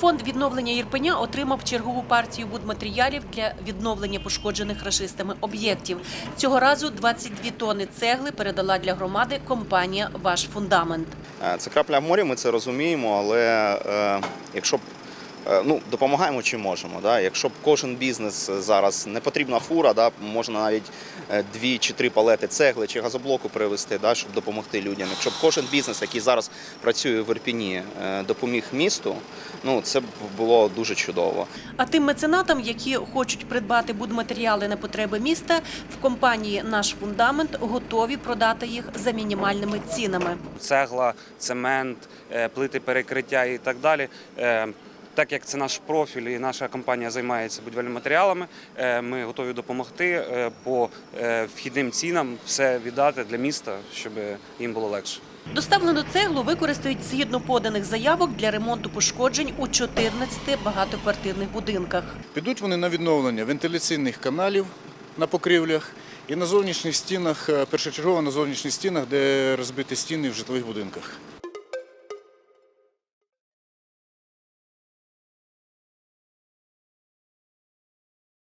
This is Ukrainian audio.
Фонд відновлення Ірпеня отримав чергову партію будматеріалів для відновлення пошкоджених рашистами об'єктів. Цього разу 22 тонни цегли передала для громади компанія Ваш фундамент. Е, Це крапля в морі, ми це розуміємо, але е, якщо ну, допомагаємо чим можемо. Да? Якщо б кожен бізнес зараз не потрібна фура, да? можна навіть е, дві чи три палети цегли чи газоблоку привезти, да? щоб допомогти людям. Якщо б кожен бізнес, який зараз працює в Ірпіні, е, допоміг місту, ну це б було дуже чудово. А тим меценатам, які хочуть придбати будматеріали на потреби міста, в компанії Наш фундамент готові продати їх за мінімальними цінами. цегла, цемент, е, плити перекриття і так далі. Так як це наш профіль і наша компанія займається будівельними матеріалами, е, ми готові допомогти е, по е, вхідним цінам все віддати для міста, щоб їм було легше. Доставлену цеглу використають згідно поданих заявок для ремонту пошкоджень у 14 багатоквартирних будинках. Підуть вони на відновлення вентиляційних каналів на покрівлях і на зовнішніх стінах, першочергово на зовнішніх стінах, де розбиті стіни в житлових будинках.